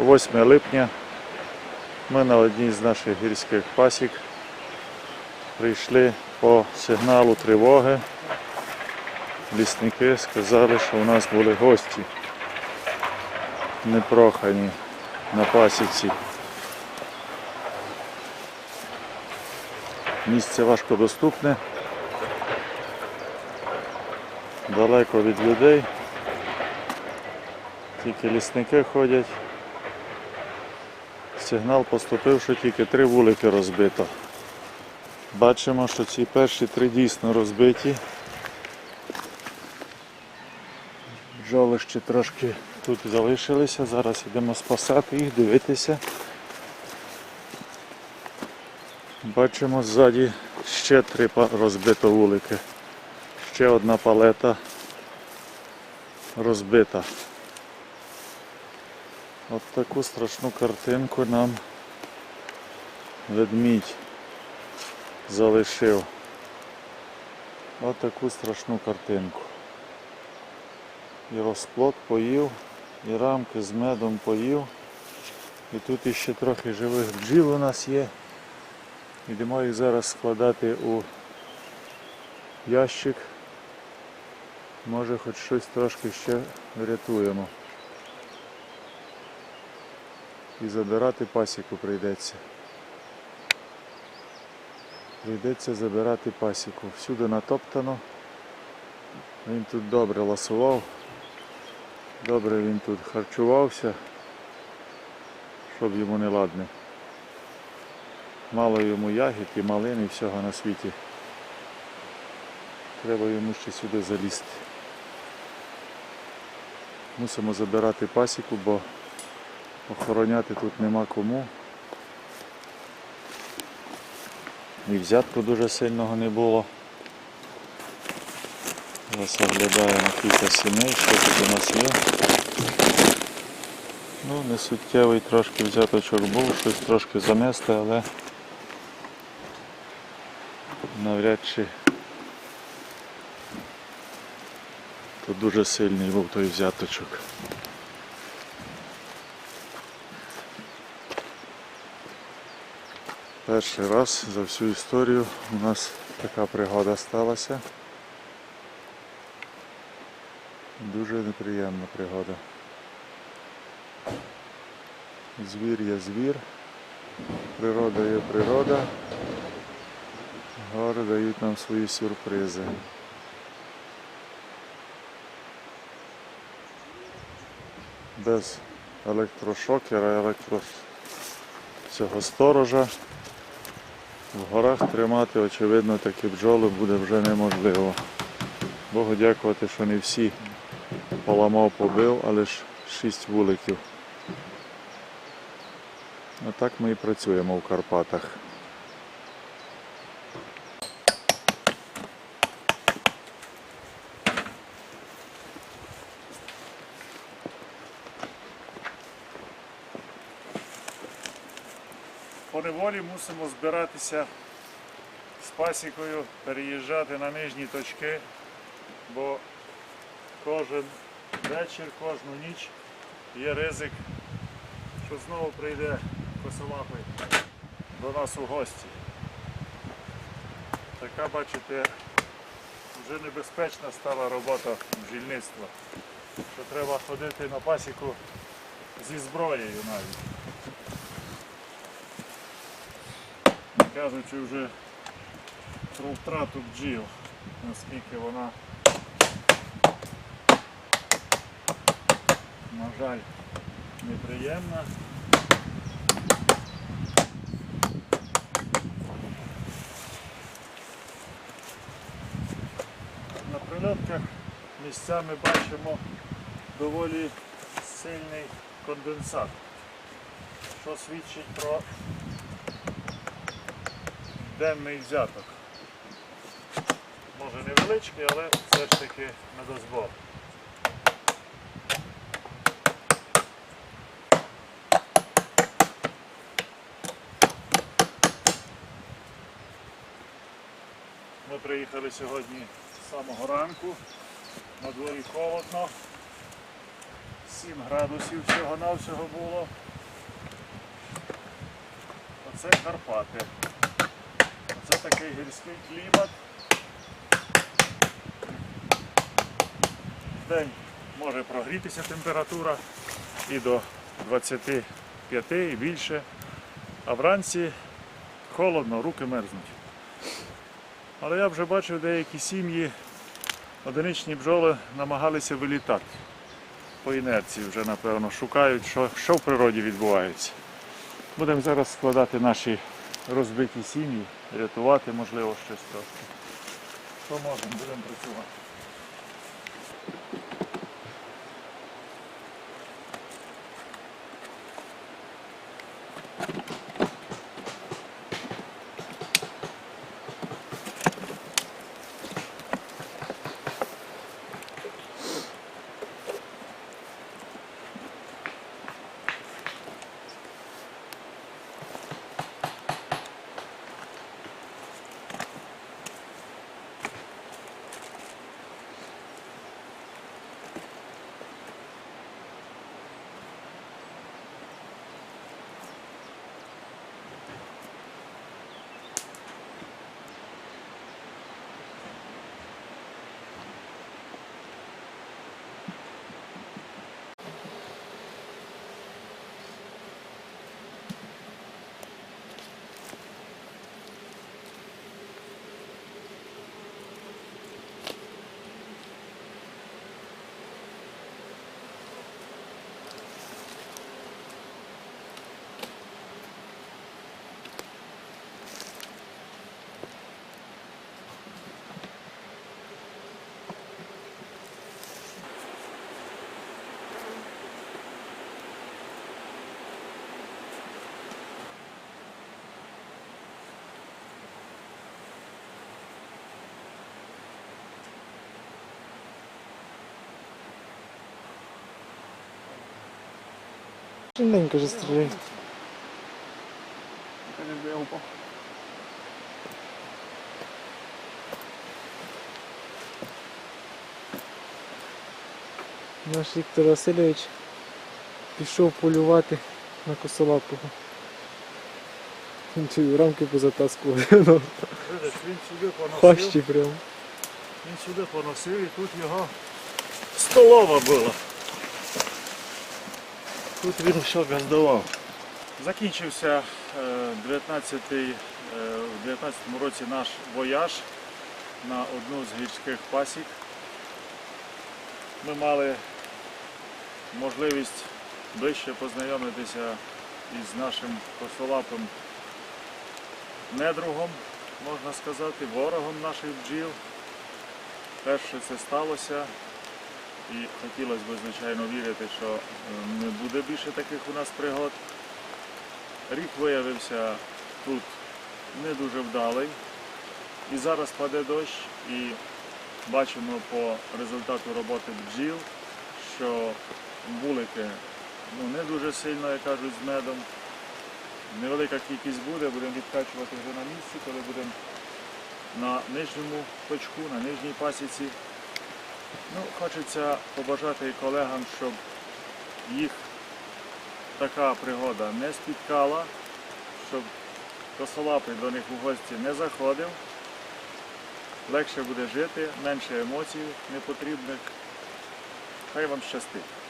8 липня ми на одній з наших гірських пасік прийшли по сигналу тривоги. Лісники сказали, що у нас були гості непрохані на пасіці. Місце важкодоступне, далеко від людей. Тільки лісники ходять. Сигнал поступив, що тільки три вулики розбито. Бачимо, що ці перші три дійсно розбиті. Бджоли ще трошки тут залишилися. Зараз йдемо спасати їх, дивитися. Бачимо ззаді ще три розбито вулики. Ще одна палета розбита. От таку страшну картинку нам ведмідь залишив. От таку страшну картинку. І розплод поїв, і рамки з медом поїв. І тут іще трохи живих бджіл у нас є. Йдемо їх зараз складати у ящик. Може хоч щось трошки ще врятуємо. І забирати пасіку прийдеться. Прийдеться забирати пасіку. Всюди натоптано. Він тут добре ласував. Добре він тут харчувався, щоб йому не ладне. Мало йому ягід і малин і всього на світі. Треба йому ще сюди залізти. Мусимо забирати пасіку, бо охороняти тут нема кому. І взятку дуже сильного не було. Зараз оглядаємо кілька сімей, що тут у нас є. Ну, несуттєвий трошки взяточок був, щось трошки занести, але навряд чи то дуже сильний був той взяточок. Перший раз за всю історію у нас така пригода сталася. Дуже неприємна пригода. Звір є звір, природа є природа. Гори дають нам свої сюрпризи. Без електрошокера, електро цього сторожа в горах тримати, очевидно, такі бджоли буде вже неможливо. Богу дякувати, що не всі поламав, побив, але ж шість вуликів. Отак ми і працюємо в Карпатах. Неволі мусимо збиратися з пасікою, переїжджати на нижні точки, бо кожен вечір, кожну ніч є ризик, що знову прийде косолапий до нас у гості. Така, бачите, вже небезпечна стала робота бджільництва, що треба ходити на пасіку зі зброєю навіть. Кажучи вже про втрату бджіл, наскільки вона, на жаль, неприємна. На прильотках місцями бачимо доволі сильний конденсат, що свідчить про денний взяток. Може невеличкий, але все ж таки медозбор. Ми приїхали сьогодні з самого ранку. На дворі холодно. 7 градусів всього-навсього було. це Карпати. Це такий гірський клімат. Вдень може прогрітися температура і до 25 і більше. А вранці холодно, руки мерзнуть. Але я вже бачив деякі сім'ї, одиничні бджоли намагалися вилітати. По інерції вже, напевно, шукають, що, що в природі відбувається. Будемо зараз складати наші розбиті сім'ї, рятувати, можливо, щось трошки. Поможемо, будемо працювати. Швиденько вже стріляє. Наш Віктор Васильович пішов полювати на косолапого. Рамки позатаскував. ну, Видиш, він сюди поносив. Хащі прям. Він сюди поносив і тут його столова була. Тут він все газдував. Закінчився е, 19-й, е, в 19-му році наш вояж на одну з гірських пасік. Ми мали можливість ближче познайомитися із нашим косолапим недругом, можна сказати, ворогом наших бджіл. Перше це сталося і хотілося б, звичайно, вірити, що е, не буде більше таких у нас пригод. Рік виявився тут не дуже вдалий. І зараз паде дощ і бачимо по результату роботи бджіл, що вулики ну, не дуже сильно, як кажуть, з медом. Невелика кількість буде, будемо відкачувати вже на місці, коли будемо на нижньому точку, на нижній пасіці. Ну, хочеться побажати колегам, щоб їх така пригода не спіткала, щоб косолапий до них у гості не заходив. Легше буде жити, менше емоцій непотрібних. Хай вам щастить.